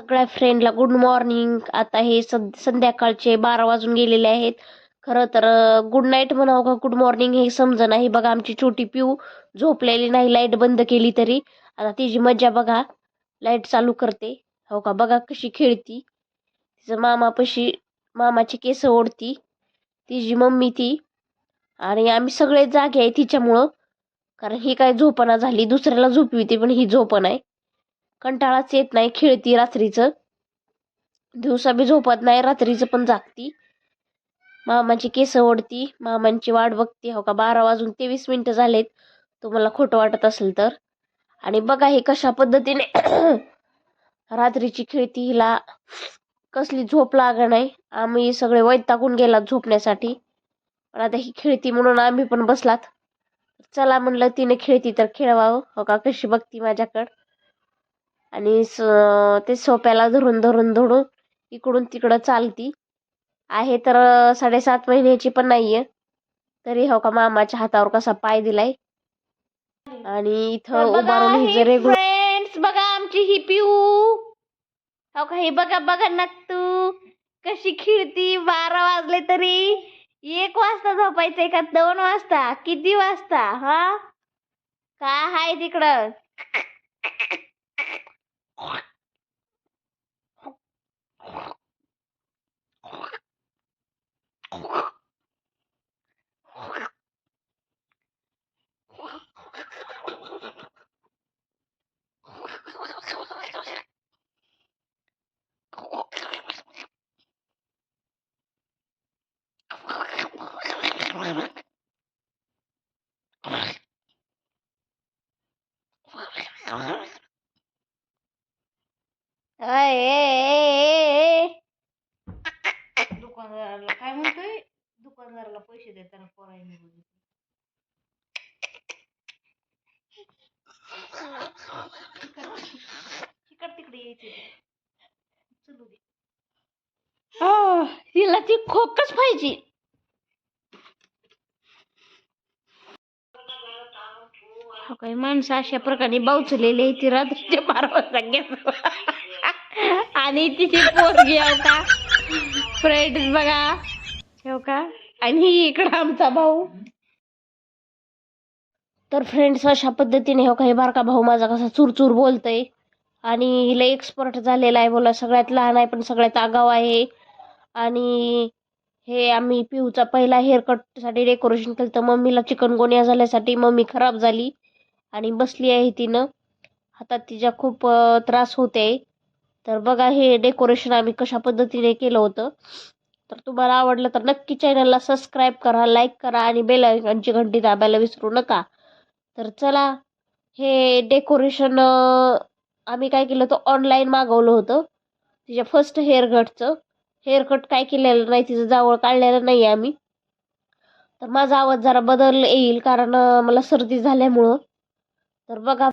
सगळ्या फ्रेंडला good morning आता हे संध्याकाळचे बारा वाजून गेलेले आहेत. खरं तर गुड नाईट म्हणावं का गुड मॉर्निंग हे समज नाही. बघा आमची छोटी पिऊ झोपलेली नाही लाइट बंद केली तरी. आता तिची मज्जा बघा. लाइट चालू करते. हो का? बघा कशी खेळती. तिचं मामापाशी मामाची केस ओढती. तिची मम्मी ती. आणि आम्ही सगळे जागे आहे तिच्यामुळं. कारण ही काय झोपणा झाली. दुसऱ्याला झोपविते पण ही झोपण आहे. कंटाळाच येत नाही खेळती रात्रीचं. दिवसा बी झोपत नाही रात्रीचं पण जागती. मामाची केस ओढती मामांची वाट बघते. हो का बारा वाजून तेवीस मिनटं झालेत. तुम्हाला खोटं वाटत असेल तर. आणि बघा हे कशा पद्धतीने रात्रीची खेळती हिला कसली झोप लाग नाही. आम्ही सगळे वैतागून गेलात झोपण्यासाठी. पण आता ही खेळती म्हणून आम्ही पण बसलात. चला म्हणलं तिने खेळती तर खेळवावं. हो का कशी बघती माझ्याकडं. आणि स ते सोप्याला धरून धरून धरून इकडून तिकडं चालती. आहे तर साडेसात महिन्याची पण नाहीये. तरी हो का मामाच्या हातावर कसा पाय दिलाय. आणि इथं उभारून फ्रेंड्स बघा आमची ही पिऊ. हो का हे बघा बघा ना तू कशी खिळती बारा वाजले तरी. एक वाजता झोपायचंय का? दोन वाजता? किती वाजता? हा? काय हाय तिकडं? दुकानदाराला काय म्हणतोय? दुकानदाराला पैसे देताना बघितलं तिकड तिकडे यायचे चलू दे. तिला ती खोकच पाहिजे. हो काही माणसं अशा प्रकारे बावचलेली आहे ती रात्रीच्या बारा वाजता घेतो आणि तिची पोरगी हो का? फ्रेंड बघा. ठेव का? आणि इकडं आमचा भाऊ. तर फ्रेंड्स अशा पद्धतीने हो काही बारका भाऊ माझा कसा चुरचूर बोलतोय. आणि हिला एक्सपर्ट झालेला आहे बोला सगळ्यात लहान आहे पण सगळ्यात आगाव आहे. आणि हे आम्ही पिऊचा पहिला हेअरकटसाठी डेकोरेशन केलं तर मम्मीला चिकनगोनिया झाल्यासाठी मम्मी खराब झाली. आणि बसली आहे तिनं. हातात तिच्या खूप त्रास होते. तर बघा हे डेकोरेशन आम्ही कशा पद्धतीने केलं होतं. तर तुम्हाला आवडलं तर नक्की चॅनलला सबस्क्राईब करा लाईक करा आणि बेल आयकॉनची घंटी दाबायला विसरू नका. तर चला हे डेकोरेशन आम्ही काय केलं होतं ऑनलाईन मागवलं होतं. तिच्या फर्स्ट हेअर कटचं हेअर कट काय केलेलं नाही तिचं जावळ काढलेलं नाही आम्ही. तर माझा आवाज जरा बदल येईल कारण मला सर्दी झाल्यामुळं. तर बघा